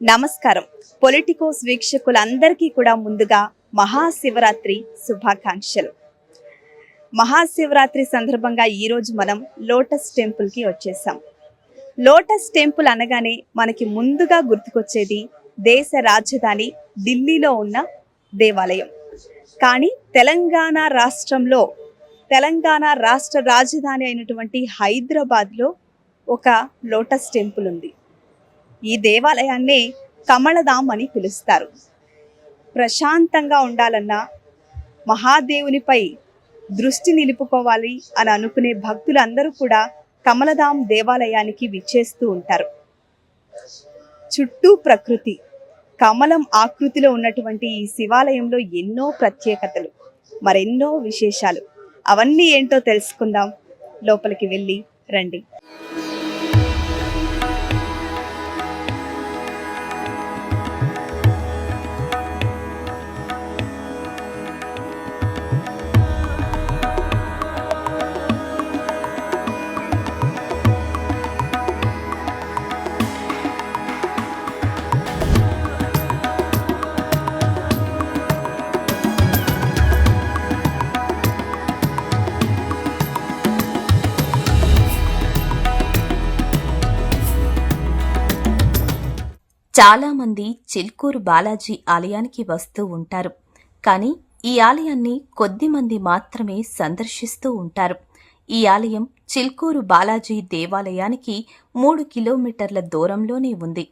నమస్కారం. పొలిటికోస్ వీక్షకులందరికీ కూడా ముందుగా మహాశివరాత్రి శుభాకాంక్షలు. మహాశివరాత్రి సందర్భంగా ఈరోజు మనం లోటస్ టెంపుల్కి వచ్చేసాం. లోటస్ టెంపుల్ అనగానే మనకి ముందుగా గుర్తుకొచ్చేది దేశ రాజధాని ఢిల్లీలో ఉన్న దేవాలయం. కానీ తెలంగాణ రాష్ట్రంలో తెలంగాణ రాష్ట్ర రాజధాని అయినటువంటి హైదరాబాద్లో ఒక లోటస్ టెంపుల్ ఉంది. ఈ దేవాలయాన్నే కమలధామ్ అని పిలుస్తారు. ప్రశాంతంగా ఉండాలన్నా మహాదేవునిపై దృష్టి నిలుపుకోవాలి అని అనుకునే భక్తులందరూ కూడా కమలధామ్ దేవాలయానికి విచ్చేస్తూ ఉంటారు. చుట్టూ ప్రకృతి కమలం ఆకృతిలో ఉన్నటువంటి ఈ శివాలయంలో ఎన్నో ప్రత్యేకతలు మరెన్నో విశేషాలు. అవన్నీ ఏంటో తెలుసుకుందాం. లోపలికి వెళ్ళి రండి. చాలామంది చిల్కూరు బాలాజీ ఆలయానికి వస్తూ ఉంటారు. కానీ ఈ ఆలయాన్ని కొద్ది మంది మాత్రమే సందర్శిస్తూ ఉంటారు. ఈ ఆలయం చిల్కూరు బాలాజీ దేవాలయానికి మూడు కిలోమీటర్ల దూరంలోనే ఉంది.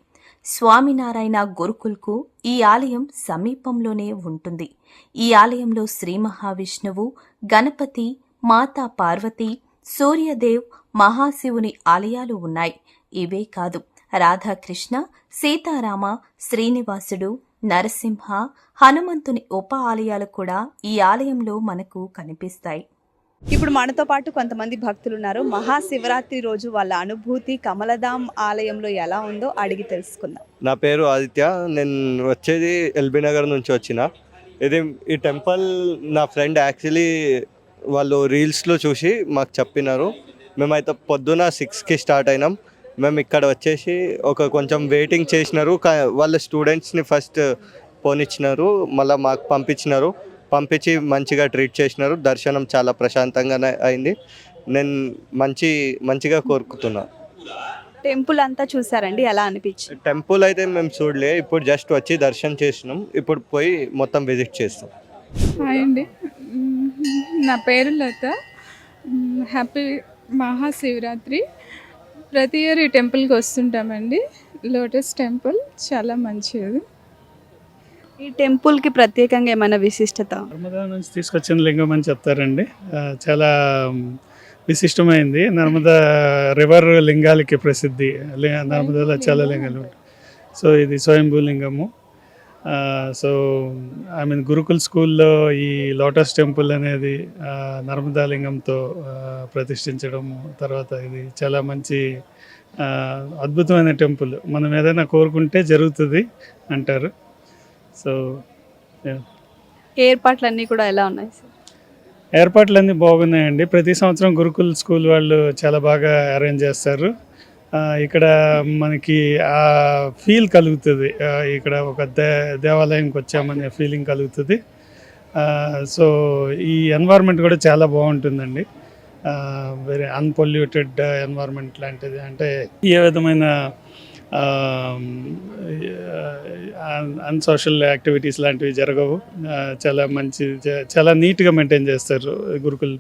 స్వామినారాయణ గురుకుల్కు ఈ ఆలయం సమీపంలోనే ఉంటుంది. ఈ ఆలయంలో శ్రీ మహావిష్ణువు గణపతి మాతా పార్వతి సూర్యదేవ్ మహాశివుని ఆలయాలు ఉన్నాయి. ఇవే కాదు రాధాకృష్ణ సీతారామ శ్రీనివాసుడు నరసింహ హనుమంతుని ఉప ఆలయాలు కూడా ఈ ఆలయంలో మనకు కనిపిస్తాయి. ఇప్పుడు మనతో పాటు కొంతమంది భక్తులు ఉన్నారు. మహాశివరాత్రి రోజు వాళ్ళ అనుభూతి కమలధామ్ ఆలయంలో ఎలా ఉందో అడిగి తెలుసుకుందాం. నా పేరు ఆదిత్య. నేను వచ్చేది ఎల్బీ నగర్ నుంచి వచ్చిన. ఇది ఈ టెంపుల్ నా ఫ్రెండ్ యాక్చువల్లీ వాళ్ళు రీల్స్లో చూసి మాకు చెప్పినారు. మేమైతే పొద్దున సిక్స్కి స్టార్ట్ అయినాం. మేము ఇక్కడ వచ్చేసి ఒక కొంచెం వెయిటింగ్ చేసినారు. కా- వాళ్ళ స్టూడెంట్స్ని ఫస్ట్ పోనిచ్చినారు. మళ్ళీ మాకు పంపించినారు. పంపించి మంచిగా ట్రీట్ చేసినారు. దర్శనం చాలా ప్రశాంతంగానే అయింది. నేను మంచి మంచిగా కోరుకుతున్నా టెంపుల్ అంతా చూసారండి? ఎలా అనిపించింది? టెంపుల్ అయితే మేము చూడలే. ఇప్పుడు జస్ట్ వచ్చి దర్శనం చేసినాం. ఇప్పుడు పోయి మొత్తం విజిట్ చేస్తాం. అండి. నా పేరు లత. హ్యాపీ మహాశివరాత్రి. ప్రతి ఇయర్ ఈ టెంపుల్కి వస్తుంటామండి. లోటస్ టెంపుల్ చాలా మంచిది. ఈ టెంపుల్కి ప్రత్యేకంగా ఏమైనా విశిష్టత? నర్మదా నుంచి తీసుకొచ్చిన లింగం అని చెప్తారండి. చాలా విశిష్టమైంది. నర్మదా రివర్ లింగాలకి ప్రసిద్ధి. నర్మదాలో చాలా లింగాలు ఉంటాయి. సో ఇది స్వయంభూ లింగము. సో ఐ మీన్ గురుకుల్ స్కూల్లో ఈ లోటస్ టెంపుల్ అనేది ఆ, నర్మదా లింగంతో ఆ, ప్రతిష్ఠించడము తర్వాత ఇది చాలా మంచి అద్భుతమైన టెంపుల్. మనం ఏదైనా కోరుకుంటే జరుగుతుంది అంటారు. సో ఏర్పాట్లన్నీ కూడా ఎలా ఉన్నాయి సార్ ఏర్పాట్లన్నీ బాగున్నాయండి. ప్రతి సంవత్సరం గురుకుల్ స్కూల్ వాళ్ళు చాలా బాగా అరేంజ్ చేస్తారు. ఇక్కడ మనకి ఆ ఫీల్ కలుగుతుంది. ఇక్కడ ఒక దే దేవాలయంకి వచ్చామనే ఫీలింగ్ కలుగుతుంది. సో ఈ ఎన్వైర్న్మెంట్ కూడా చాలా బాగుంటుందండి. వెరీ అన్పొల్యూటెడ్ ఎన్వైర్న్మెంట్ లాంటిది. అంటే ఏ విధమైన అన్సోషల్ యాక్టివిటీస్ లాంటివి జరగవు. చాలా మంచి చాలా నీట్గా మెయింటైన్ చేస్తారు గురుకుల్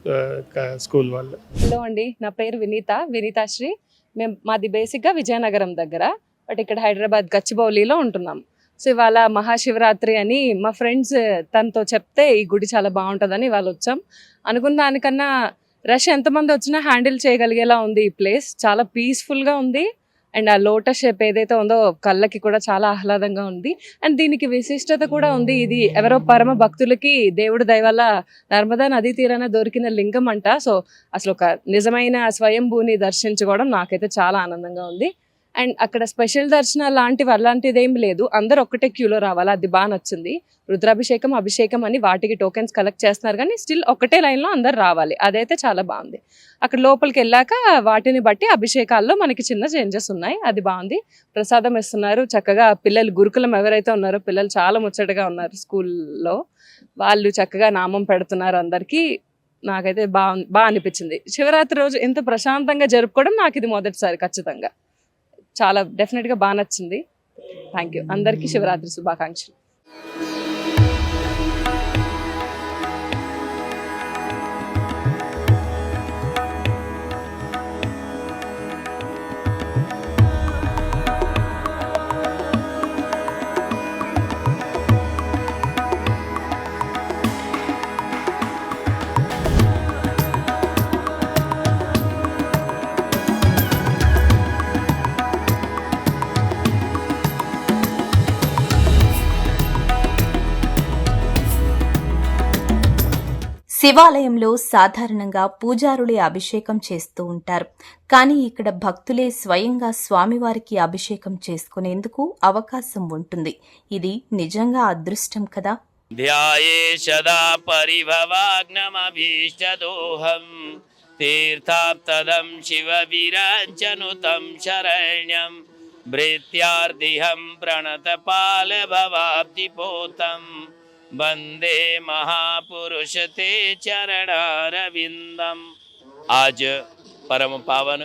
స్కూల్ వాళ్ళు. హలో అండి. నా పేరు వినీత వినీతాశ్రీ. మేము మాది బేసిక్గా విజయనగరం దగ్గర బట్ ఇక్కడ హైదరాబాద్ గచ్చిబౌలిలో ఉంటున్నాం. సో ఇవాళ మహాశివరాత్రి అని మా ఫ్రెండ్స్ తనతో చెప్తే ఈ గుడి చాలా బాగుంటుందని ఇవాళ వచ్చాం. అనుకున్న దానికన్నా రష్ ఎంతమంది వచ్చినా హ్యాండిల్ చేయగలిగేలా ఉంది ఈ ప్లేస్. చాలా పీస్ఫుల్గా ఉంది. అండ్ ఆ లోటస్ షేప్ ఏదైతే ఉందో కళ్ళకి కూడా చాలా ఆహ్లాదంగా ఉంది. అండ్ దీనికి విశిష్టత కూడా ఉంది. ఇది ఎవరో పరమ భక్తులకి దేవుడి దయ వల్ల నర్మదా నదీ తీరాన దొరికిన లింగం అంట. సో అసలు ఒక నిజమైన స్వయంభూని దర్శించుకోవడం నాకైతే చాలా ఆనందంగా ఉంది. అండ్ అక్కడ స్పెషల్ దర్శనం లాంటివి అలాంటిది ఏం లేదు. అందరు ఒక్కటే క్యూలో రావాలి. అది బాగా నచ్చింది. రుద్రాభిషేకం అభిషేకం అని వాటికి టోకెన్స్ కలెక్ట్ చేస్తున్నారు. కానీ స్టిల్ ఒకటే లైన్లో అందరు రావాలి. అదైతే చాలా బాగుంది. అక్కడ లోపలికి వెళ్ళాక వాటిని బట్టి అభిషేకాల్లో మనకి చిన్న చేంజెస్ ఉన్నాయి. అది బాగుంది. ప్రసాదం ఇస్తున్నారు చక్కగా పిల్లలు గురుకులం ఎవరైతే ఉన్నారో పిల్లలు చాలా ముచ్చటగా ఉన్నారు స్కూల్లో. వాళ్ళు చక్కగా నామం పెడుతున్నారు అందరికీ. నాకైతే బాగా బాగా అనిపించింది. శివరాత్రి రోజు ఎంత ప్రశాంతంగా జరుపుకోవడం నాకు ఇది మొదటిసారి ఖచ్చితంగా. చాలా డెఫినెట్గా బాగా నచ్చింది. థ్యాంక్ యూ అందరికీ శివరాత్రి శుభాకాంక్షలు. శివాలయంలో సాధారణంగా పూజారులే అభిషేకం చేస్తూ ఉంటారు. కానీ ఇక్కడ భక్తులే స్వయంగా స్వామివారికి అభిషేకం చేసుకునేందుకు అవకాశం ఉంటుంది. ఇది నిజంగా అదృష్టం కదా? ధ్యాయే సదా పరిభవాగ్నమభీష్టదోహం. తీర్థాప్తదం శివ విరాజనుతం वंदे महापुरुष ते चरणारविन्दम् आज परम पावन,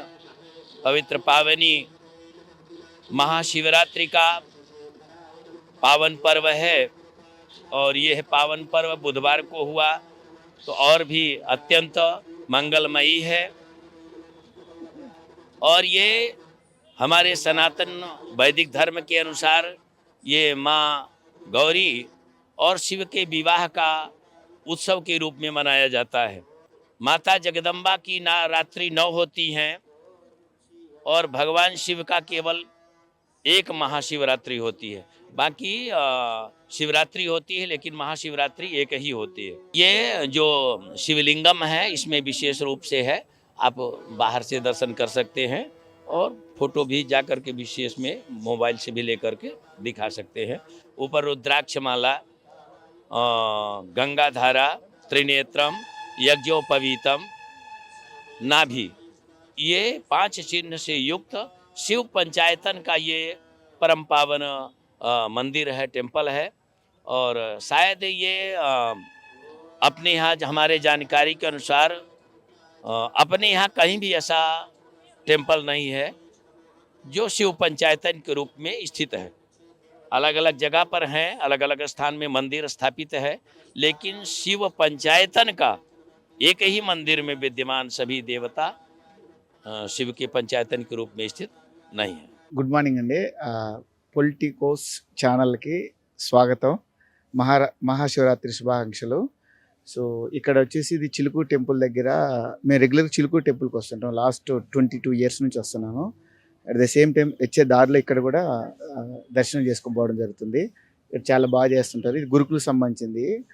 पवित्र पावनी महाशिवरात्रि का पावन पर्व है और यह पावन पर्व बुधवार को हुआ तो और भी अत्यंत मंगलमयी है। और ये हमारे सनातन वैदिक धर्म के अनुसार ये माँ गौरी और शिव के विवाह का उत्सव के रूप में मनाया जाता है। माता जगदम्बा की ना रात्रि नौ होती हैं और भगवान शिव का केवल एक महाशिवरात्रि होती है। बाकी शिवरात्रि होती है, लेकिन महाशिवरात्रि एक ही होती है। ये जो शिवलिंगम है, इसमें विशेष रूप से है। आप बाहर से दर्शन कर सकते हैं और फ़ोटो भी जा कर के विशेष में मोबाइल से भी लेकर के दिखा सकते हैं। ऊपर रुद्राक्ष माला गंगाधारा, त्रिनेत्रम, यज्ञोपवीतम, नाभि। ये पाँच चिन्ह से युक्त शिव पंचायतन का ये परम पावन मंदिर है टेंपल है। और शायद ये अपने यहाँ हमारे जानकारी के अनुसार अपने यहाँ कहीं भी ऐसा टेंपल नहीं है, जो शिव पंचायतन के रूप में स्थित है। अलग अलग जगह पर हैं अलग अलग स्थान में मंदिर स्थापित है लेकिन शिव पंचायतन का एक ही मंदिर में विद्यमान सभी देवता अ, शिव के पंचायतन के रूप में स्थित नहीं है గుడ్ మార్నింగ్ అండి పొలిటికోస్ ఛానల్కి స్వాగతం మహారా మహాశివరాత్రి శుభాకాంక్షలు సో ఇక్కడ వచ్చేసి ఇది చిలుకు టెంపుల్ దగ్గర మేము రెగ్యులర్ చిలుకు టెంపుల్కి వస్తుంటాం లాస్ట్ ట్వంటీ టూ ఇయర్స్ నుంచి వస్తున్నాను అట్ ద సేమ్ టైం వచ్చే దారిలో ఇక్కడ కూడా దర్శనం చేసుకోపోవడం జరుగుతుంది. ఇక్కడ చాలా బాగా చేస్తుంటారు. ఇది గురుకులకు సంబంధించింది.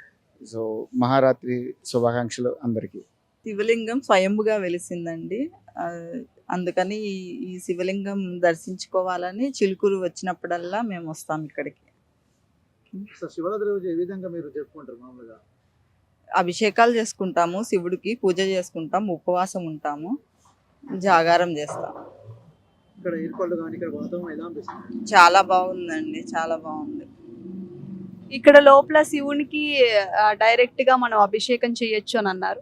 సో మహారాత్రి శుభాకాంక్షలు అందరికీ. శివలింగం స్వయంభుగా వెలిసిందండి. అందుకని ఈ- శివలింగం దర్శించుకోవాలని చిలుకూరు వచ్చినప్పుడల్లా మేము వస్తాం ఇక్కడికి. సో శివరాత్రి రోజు ఏ విధంగా మీరు జరుపుకుంటారు మామూలుగా? అభిషేకాలు చేసుకుంటాము శివుడికి పూజ చేసుకుంటాం ఉపవాసం ఉంటాము జాగారం చేస్తాం. ఇక్కడ ఏర్పాట్లు కానీ ఇక్కడ వాతావరణం ఎలా అనిపిస్తుంది? చాలా బాగుందండి చాలా బాగుంది. ఇక్కడ లోపల శివునికి డైరెక్ట్గా మనం అభిషేకం చేయొచ్చు అని అన్నారు.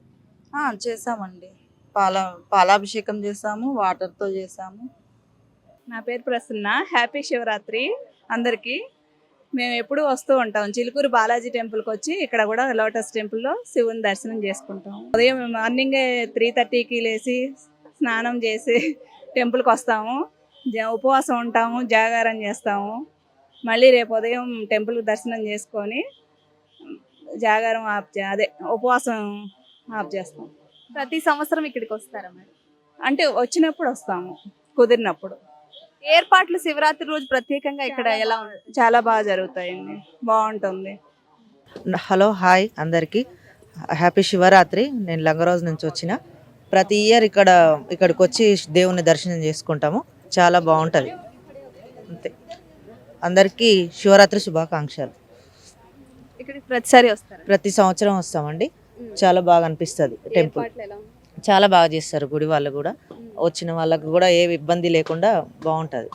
ఆ, చేసామండి పాల పాలాభిషేకం చేసాము వాటర్తో చేసాము నా పేరు ప్రసన్న. హ్యాపీ శివరాత్రి అందరికీ మేము ఎప్పుడూ వస్తూ ఉంటాం. చిలుకూరు బాలాజీ టెంపుల్కి వచ్చి ఇక్కడ కూడా లోటస్ టెంపుల్లో శివుని దర్శనం చేసుకుంటాం. ఉదయం మార్నింగే త్రీ థర్టీకి లేచి స్నానం చేసి టెంపుల్కి వస్తాము. జ- ఉపవాసం ఉంటాము జాగారం చేస్తాము. మళ్ళీ రేపు ఉదయం టెంపుల్ దర్శనం చేసుకొని జాగారం ఆప్ చే- అదే ఉపవాసం ఆప్ చేస్తాం ప్రతి సంవత్సరం ఇక్కడికి వస్తారా మరి అంటే వచ్చినప్పుడు వస్తాము కుదిరినప్పుడు. ఏర్పాట్లు శివరాత్రి రోజు ప్రత్యేకంగా ఇక్కడ ఎలా ఉంటుంది చాలా బాగా జరుగుతాయండి. బాగుంటుంది. హలో హాయ్ అందరికీ. హ్యాపీ శివరాత్రి. నేను లంగరోజు నుంచి వచ్చిన. ప్రతి ఇయర్ ఇక్కడ ఇక్కడికి వచ్చి దేవుని దర్శనం చేసుకుంటాము. చాలా బాగుంటుంది. అంతే. అందరికీ శివరాత్రి శుభాకాంక్షలు. ఇక్కడికి ప్రతిసారి వస్తారు? ప్రతి సంవత్సరం వస్తామండి. చాలా బాగా అనిపిస్తుంది టెంపుల్. చాలా బాగా చేస్తారు గుడి వాళ్ళు కూడా. వచ్చిన వాళ్ళకు కూడా ఏ ఇబ్బంది లేకుండా బాగుంటుంది.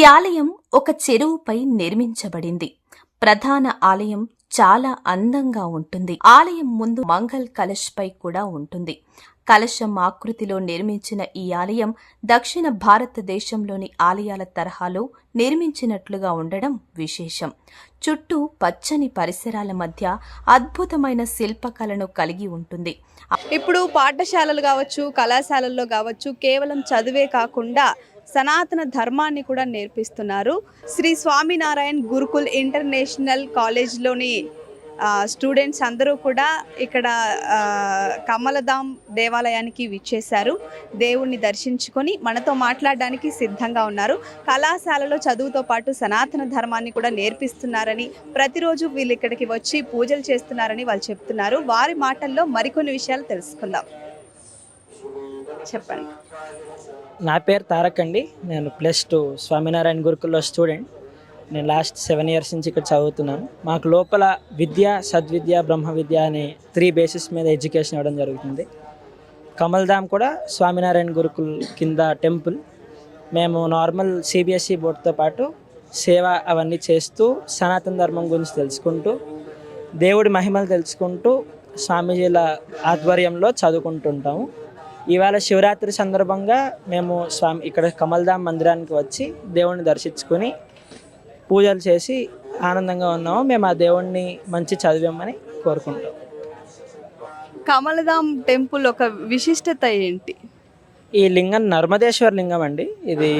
ఈ ఆలయం ఒక చెరువుపై నిర్మించబడింది. ప్రధాన ఆలయం చాలా అందంగా ఉంటుంది. ఆలయం ముందు మంగళ్ కలశ్ పై కూడా ఉంటుంది. కలశం ఆకృతిలో నిర్మించిన ఈ ఆలయం దక్షిణ భారతదేశంలోని ఆలయాల తరహాలో నిర్మించినట్లుగా ఉండడం విశేషం. చుట్టూ పచ్చని పరిసరాల మధ్య అద్భుతమైన శిల్పకళను కలిగి ఉంటుంది. ఇప్పుడు పాఠశాలలు కావచ్చు కళాశాలల్లో కావచ్చు కేవలం చదువే కాకుండా సనాతన ధర్మాన్ని కూడా నేర్పిస్తున్నారు. శ్రీ స్వామినారాయణ్ గురుకుల్ ఇంటర్నేషనల్ కాలేజ్లోని స్టూడెంట్స్ అందరూ కూడా ఇక్కడ ఆ, కమలధాం దేవాలయానికి విచ్చేశారు. దేవుణ్ణి దర్శించుకొని మనతో మాట్లాడడానికి సిద్ధంగా ఉన్నారు. కళాశాలలో చదువుతో పాటు సనాతన ధర్మాన్ని కూడా నేర్పిస్తున్నారని ప్రతిరోజు వీళ్ళు ఇక్కడికి వచ్చి పూజలు చేస్తున్నారని వాళ్ళు చెప్తున్నారు. వారి మాటల్లో మరికొన్ని విషయాలు తెలుసుకుందాం. చెప్పండి. నా పేరు తారక్ అండి. నేను ప్లస్ టూ స్వామినారాయణ గురుకుల్లో స్టూడెంట్ నేను లాస్ట్ సెవెన్ ఇయర్స్ నుంచి ఇక్కడ చదువుతున్నాను. మాకు లోపల విద్య సద్విద్య బ్రహ్మ విద్య అనే త్రీ బేసిస్ మీద ఎడ్యుకేషన్ ఇవ్వడం జరుగుతుంది. కమల్ధామ్ కూడా స్వామినారాయణ గురుకుల్ కింద టెంపుల్ మేము నార్మల్ సిబిఎస్ఈ బోర్డుతో పాటు సేవ అవన్నీ చేస్తూ సనాతన ధర్మం గురించి తెలుసుకుంటూ దేవుడి మహిమలు తెలుసుకుంటూ స్వామీజీల ఆధ్వర్యంలో చదువుకుంటుంటాము. ఇవాళ శివరాత్రి సందర్భంగా మేము స్వామి ఇక్కడ కమల్ధామ్ మందిరానికి వచ్చి దేవుణ్ణి దర్శించుకొని పూజలు చేసి ఆనందంగా ఉన్నాము. మేము ఆ దేవుణ్ణి మంచి చదివామని కోరుకుంటాం కమలధామ్ టెంపుల్ ఒక విశిష్టత ఏంటి? ఈ లింగం నర్మదేశ్వర లింగం అండి. ఇది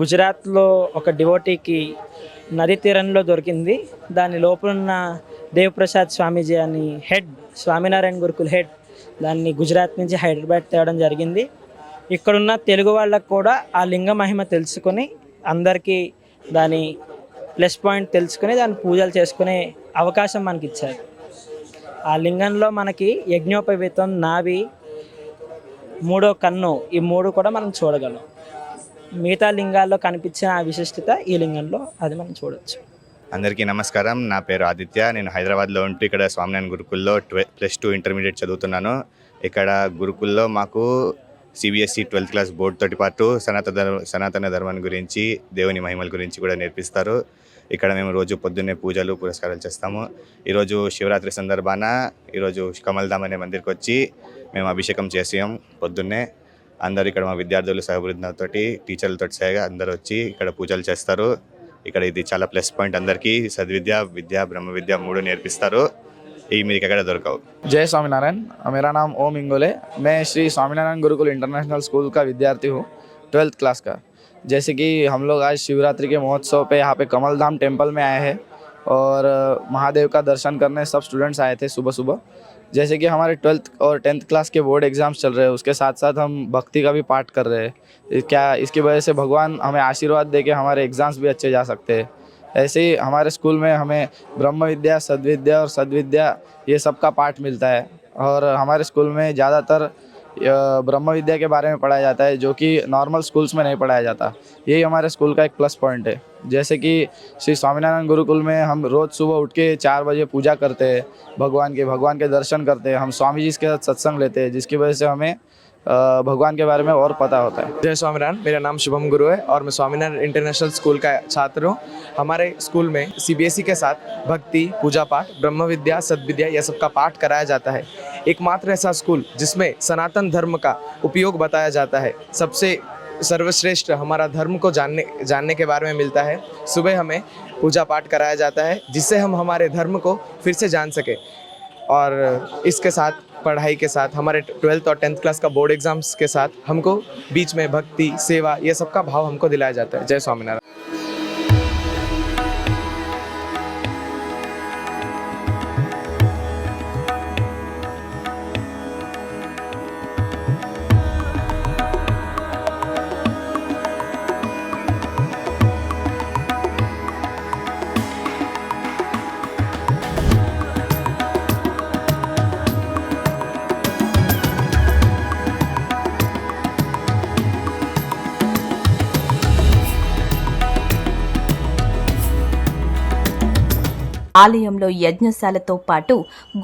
గుజరాత్లో ఒక డివోటీకి నది తీరంలో దొరికింది. దాని లోపల ఉన్న దేవప్రసాద్ స్వామీజీ అని హెడ్ స్వామినారాయణ గురుకుల్ హెడ్ దాన్ని గుజరాత్ నుంచి హైదరాబాద్ తేవడం జరిగింది. ఇక్కడున్న తెలుగు వాళ్ళకు కూడా ఆ లింగ మహిమ తెలుసుకొని అందరికీ దాని ప్లస్ పాయింట్ తెలుసుకొని దాన్ని పూజలు చేసుకునే అవకాశం మనకి ఇచ్చారు ఆ లింగంలో మనకి యజ్ఞోపవీతం నావి మూడో కన్ను ఈ మూడు కూడా మనం చూడగలం. మిగతా లింగాల్లో కనిపించిన ఆ విశిష్టత ఈ లింగంలో అది మనం చూడవచ్చు అందరికీ నమస్కారం. నా పేరు ఆదిత్య. నేను హైదరాబాద్లో ఉంటూ ఇక్కడ స్వామినారాయణ గురుకుల్లో ట్వె ప్లస్ టూ ఇంటర్మీడియట్ చదువుతున్నాను. ఇక్కడ గురుకుల్లో మాకు సిబిఎస్ఈ ట్వెల్త్ క్లాస్ బోర్డు తోటి పాటు సనాతన ధర్మ సనాతన ధర్మాన్ని గురించి దేవుని మహిమల గురించి కూడా నేర్పిస్తారు. ఇక్కడ మేము రోజు పొద్దున్నే పూజలు పురస్కారాలు చేస్తాము. ఈరోజు శివరాత్రి సందర్భాన ఈరోజు కమల్ధామ్ అనే మందిరికి వచ్చి మేము అభిషేకం చేసాం పొద్దున్నే. అందరూ ఇక్కడ మా విద్యార్థులు సహబృందంతో టీచర్లతో సహా అందరూ వచ్చి ఇక్కడ పూజలు చేస్తారు. ఇక్కడ ఇది చాలా ప్లస్ పాయింట్ అందరికీ సద్విద్య విద్య బ్రహ్మ విద్య మూడు నేర్పిస్తారు ఇవి మీకు ఎక్కడ దొరకవు जय स्वामीनारायण मेरा नाम ओम इंगोले मैं श्री स्वामीनारायण गुरुकुल इंटरनेशनल स्कूल का विद्यार्थी हूँ ट्वेल्थ क्लास का जैसे कि हम लोग आज शिवरात्रि के महोत्सव पे यहाँ पे कमल धाम टेम्पल में आए हैं और महादेव का दर्शन करने सब स्टूडेंट्स आए थे सुबह सुबह जैसे कि हमारे ट्वेल्थ और टेंथ क्लास के बोर्ड एग्ज़ाम्स चल रहे हैं, उसके साथ साथ हम भक्ति का भी पाठ कर रहे हैं। क्या, इसकी वजह से भगवान हमें आशीर्वाद दे के हमारे एग्ज़ाम्स भी अच्छे जा सकते हैं। ऐसे ही हमारे स्कूल में हमें ब्रह्म विद्या, सद्विद्या और सद्विद्या, ये सब का पाठ मिलता है। और हमारे स्कूल में ज़्यादातर ब्रह्म विद्या के बारे में पढ़ाया जाता है, जो कि नॉर्मल स्कूल्स में नहीं पढ़ाया जाता। यही हमारे स्कूल का एक प्लस पॉइंट है। जैसे कि श्री स्वामीनारायण गुरुकुल में हम रोज़ सुबह उठ के चार बजे पूजा करते हैं, भगवान के भगवान के दर्शन करते हैं, हम स्वामी जी के साथ सत्संग लेते हैं, जिसकी वजह से हमें भगवान के बारे में और पता होता है। जय स्वामीनारायण, मेरा नाम शुभम गुरु है और मैं स्वामीनारायण इंटरनेशनल स्कूल का छात्र हूँ। हमारे स्कूल में सीबीएसई के साथ भक्ति, पूजा पाठ, ब्रह्म विद्या सद्विद्या यह सब का पाठ कराया जाता है। एकमात्र ऐसा स्कूल जिसमें सनातन धर्म का उपयोग बताया जाता है। सबसे सर्वश्रेष्ठ हमारा धर्म को जानने जानने के बारे में मिलता है। सुबह हमें पूजा पाठ कराया जाता है, जिससे हम हमारे धर्म को फिर से जान सकें। और इसके साथ पढ़ाई के साथ, हमारे ट्वेल्थ और टेंथ क्लास का बोर्ड एग्ज़ाम्स के साथ हमको बीच में भक्ति, सेवा, ये सब का भाव हमको दिलाया जाता है। जय स्वामीनारायण। ఆలయంలో యజ్ఞశాలతో పాటు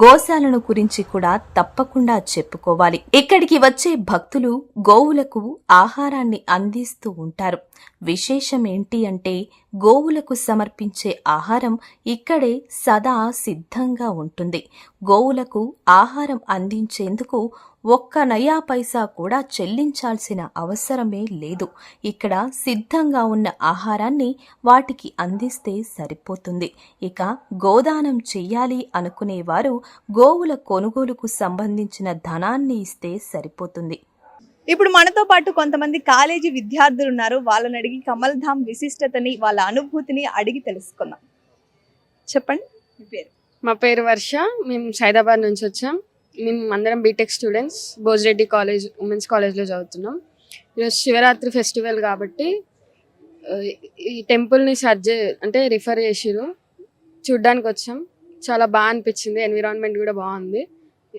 గోశాలను గురించి కూడా తప్పకుండా చెప్పుకోవాలి. ఇక్కడికి వచ్చే భక్తులు గోవులకు ఆహారాన్ని అందిస్తూ ఉంటారు. విశేషం ఏంటి అంటే గోవులకు సమర్పించే ఆహారం ఇక్కడే సదా సిద్ధంగా ఉంటుంది. గోవులకు ఆహారం అందించేందుకు ఒక్క నయా పైసా కూడా చెల్లించాల్సిన అవసరమే లేదు. ఇక్కడ సిద్ధంగా ఉన్న ఆహారాన్ని వాటికి అందిస్తే సరిపోతుంది. ఇక గోదానం చెయ్యాలి అనుకునేవారు గోవుల కొనుగోలుకు సంబంధించిన ధనాన్ని ఇస్తే సరిపోతుంది. ఇప్పుడు మనతో పాటు కొంతమంది కాలేజీ విద్యార్థులు ఉన్నారు. వాళ్ళని అడిగి కమల్ ధామ్ విశిష్టతని వాళ్ళ అనుభూతిని అడిగి తెలుసుకుందాం. చెప్పండి. మీ పేరు? మా పేరు వర్ష. మేము సైదాబాద్ నుంచి వచ్చాం. మేము అందరం BTech students Bhojreddy college women's కాలేజ్లో చదువుతున్నాం. ఈరోజు శివరాత్రి ఫెస్టివల్ కాబట్టి ఈ టెంపుల్ని సర్జ్ అంటే రిఫర్ చేసిరు చూడ్డానికి వచ్చాం. చాలా బాగా అనిపించింది. ఎన్విరాన్మెంట్ కూడా బాగుంది.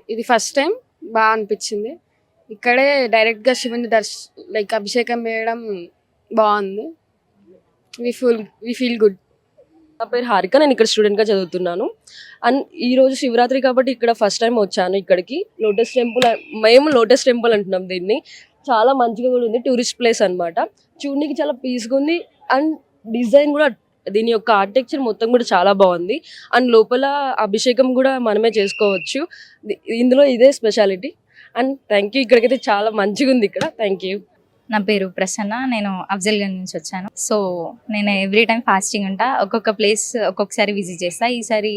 ఇది ఫస్ట్ టైం బాగా అనిపించింది. ఇక్కడే డైరెక్ట్గా శివుని దర్శ లైక్ అభిషేకం చేయడం బాగుంది. We full we feel good నా పేరు హారిక నేను ఇక్కడ స్టూడెంట్గా చదువుతున్నాను. అండ్ ఈ రోజు శివరాత్రి కాబట్టి ఇక్కడ ఫస్ట్ టైం వచ్చాను ఇక్కడికి. లోటస్ టెంపుల్ మేము లోటస్ టెంపుల్ అంటున్నాం దీన్ని. చాలా మంచిగా కూడా ఉంది టూరిస్ట్ ప్లేస్ అనమాట చూడడానికి చాలా పీస్గా ఉంది అండ్ డిజైన్ కూడా దీని యొక్క ఆర్కిటెక్చర్ మొత్తం కూడా చాలా బాగుంది. అండ్ లోపల అభిషేకం కూడా మనమే చేసుకోవచ్చు. ఇందులో ఇదే స్పెషాలిటీ. And thank you. ఇక్కడికైతే చాలా మంచిగా ఉంది ఇక్కడ. Thank you. నా పేరు ప్రసన్న. నేను అఫ్జల్గంజ్ నుంచి వచ్చాను. సో నేను ఎవ్రీ టైం ఫాస్టింగ్ ఉంటా. ఒక్కొక్క ప్లేస్ ఒక్కొక్కసారి విజిట్ చేస్తా. ఈసారి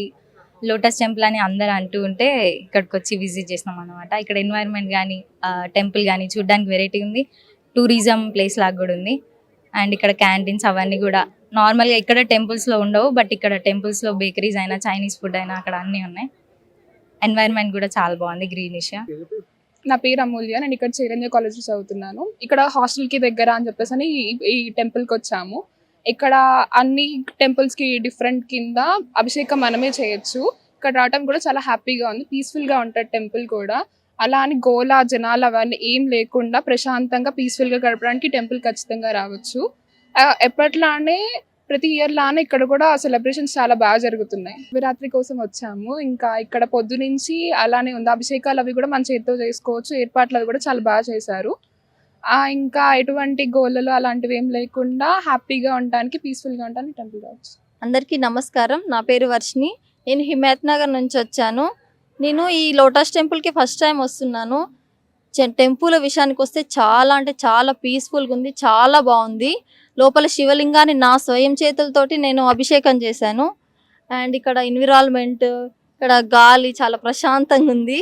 లోటస్ టెంపుల్ అని అందరు అంటూ ఉంటే ఇక్కడికి వచ్చి విజిట్ చేసినాం అనమాట ఇక్కడ ఎన్వైర్న్మెంట్ కానీ టెంపుల్ కానీ చూడడానికి వెరైటీ ఉంది. టూరిజం ప్లేస్ లాగా కూడా ఉంది. అండ్ ఇక్కడ క్యాంటీన్స్ అవన్నీ కూడా నార్మల్గా ఇక్కడ టెంపుల్స్లో ఉండవు బట్ ఇక్కడ టెంపుల్స్లో బేకరీస్ అయినా చైనీస్ ఫుడ్ అయినా అక్కడ అన్నీ ఉన్నాయి. ఎన్వైర్న్మెంట్ కూడా చాలా బాగుంది గ్రీనిష్ నా పేరు అమూల్య నేను ఇక్కడ చైతన్య కాలేజ్లో చదువుతున్నాను. ఇక్కడ హాస్టల్కి దగ్గర అని చెప్పేసి అని ఈ- టెంపుల్కి వచ్చాము. ఇక్కడ అన్ని టెంపుల్స్కి డిఫరెంట్ కింద అభిషేకం మనమే చేయొచ్చు. ఇక్కడ రావటం కూడా చాలా హ్యాపీగా ఉంది. పీస్ఫుల్గా ఉంటుంది టెంపుల్ కూడా. అలా అని గోలా జనాలు అవన్నీ ఏం లేకుండా ప్రశాంతంగా పీస్ఫుల్గా గడపడానికి టెంపుల్ ఖచ్చితంగా రావచ్చు. ఎప్పట్లానే ప్రతి ఇయర్ లానే ఇక్కడ కూడా సెలబ్రేషన్స్ చాలా బాగా జరుగుతున్నాయి. శివరాత్రి కోసం వచ్చాము. ఇంకా ఇక్కడ పొద్దు నుంచి అలానే ఉంది. అభిషేకాలు అవి కూడా మన చేతితో చేసుకోవచ్చు. ఏర్పాట్లు అవి కూడా చాలా బాగా చేశారు. ఇంకా ఎటువంటి గోళ్ళలు అలాంటివి ఏం లేకుండా హ్యాపీగా ఉండడానికి పీస్ఫుల్గా ఉండడానికి టెంపుల్ రావచ్చు అందరికీ నమస్కారం. నా పేరు వర్షిని నేను హిమాయత్ నగర్ నుంచి వచ్చాను. నేను ఈ లోటస్ టెంపుల్కి ఫస్ట్ టైం వస్తున్నాను. చె- టెంపుల్ విషయానికి వస్తే చాలా అంటే చాలా పీస్ఫుల్గా ఉంది. చాలా బాగుంది. లోపల శివలింగాన్ని నా స్వయం చేతులతోటి నేను అభిషేకం చేశాను. అండ్ ఇక్కడ ఎన్విరాన్మెంట్ ఇక్కడ గాలి చాలా ప్రశాంతంగా ఉంది.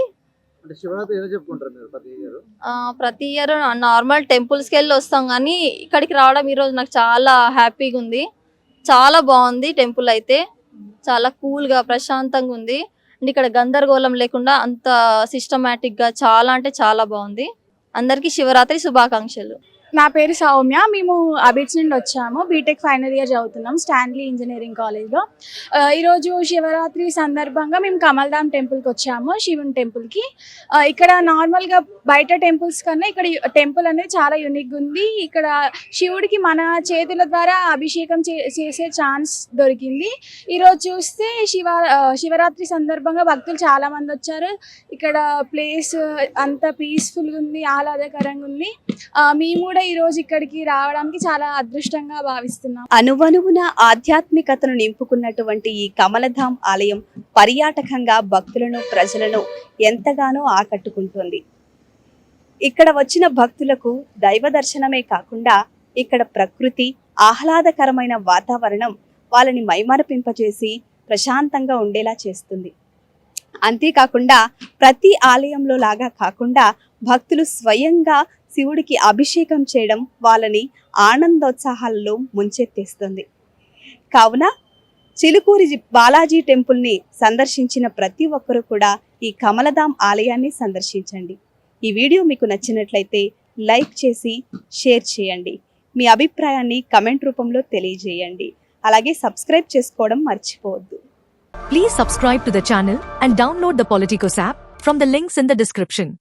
ప్రతి ఇయర్ నార్మల్ టెంపుల్స్కి వెళ్ళి వస్తాం కానీ ఇక్కడికి రావడం ఈరోజు నాకు చాలా హ్యాపీగా ఉంది. చాలా బాగుంది టెంపుల్ అయితే. చాలా కూల్గా ప్రశాంతంగా ఉంది. అండ్ ఇక్కడ గందరగోళం లేకుండా అంత సిస్టమేటిక్గా చాలా అంటే చాలా బాగుంది. అందరికీ శివరాత్రి శుభాకాంక్షలు. నా పేరు సౌమ్య. మేము అబిట్స్ నుండి వచ్చాము. బీటెక్ ఫైనల్ ఇయర్ చదువుతున్నాం స్టాన్లీ ఇంజనీరింగ్ కాలేజ్లో ఈరోజు శివరాత్రి సందర్భంగా మేము కమల్ధామ్ టెంపుల్కి వచ్చాము శివుని టెంపుల్కి. ఇక్కడ నార్మల్గా బయట టెంపుల్స్ కన్నా ఇక్కడ టెంపుల్ అనేది చాలా యూనిక్గా ఉంది. ఇక్కడ శివుడికి మన చేతుల ద్వారా అభిషేకం చే చేసే ఛాన్స్ దొరికింది. ఈరోజు చూస్తే శివ శివరాత్రి సందర్భంగా భక్తులు చాలామంది వచ్చారు. ఇక్కడ ప్లేస్ అంత పీస్ఫుల్గా ఉంది ఆహ్లాదకరంగా ఉంది. మేము కూడా ఈ రోజు ఇక్కడికి రావడానికి చాలా అదృష్టంగా భావిస్తున్నాం. అనువనువున ఆధ్యాత్మికతను నింపుకున్నటువంటి ఈ కమలధామ్ ఆలయం పర్యాటకంగా భక్తులను ప్రజలను ఎంతగానో ఆకట్టుకుంటుంది. ఇక్కడ వచ్చిన భక్తులకు దైవ దర్శనమే కాకుండా ఇక్కడ ప్రకృతి ఆహ్లాదకరమైన వాతావరణం వాళ్ళని మైమరపింపజేసి ప్రశాంతంగా ఉండేలా చేస్తుంది. అంతేకాకుండా ప్రతి ఆలయంలో లాగా కాకుండా భక్తులు స్వయంగా శివుడికి అభిషేకం చేయడం వాళ్ళని ఆనందోత్సాహాలలో ముంచెత్తేస్తుంది. కావున చిలుకూరి బాలాజీ టెంపుల్ని సందర్శించిన ప్రతి ఒక్కరూ కూడా ఈ కమలధాం ఆలయాన్ని సందర్శించండి. ఈ వీడియో మీకు నచ్చినట్లయితే లైక్ చేసి షేర్ చేయండి. మీ అభిప్రాయాన్ని కమెంట్ రూపంలో తెలియజేయండి. అలాగే సబ్స్క్రైబ్ చేసుకోవడం మర్చిపోవద్దు. Please subscribe to the channel and download the Politicos app from the links in the description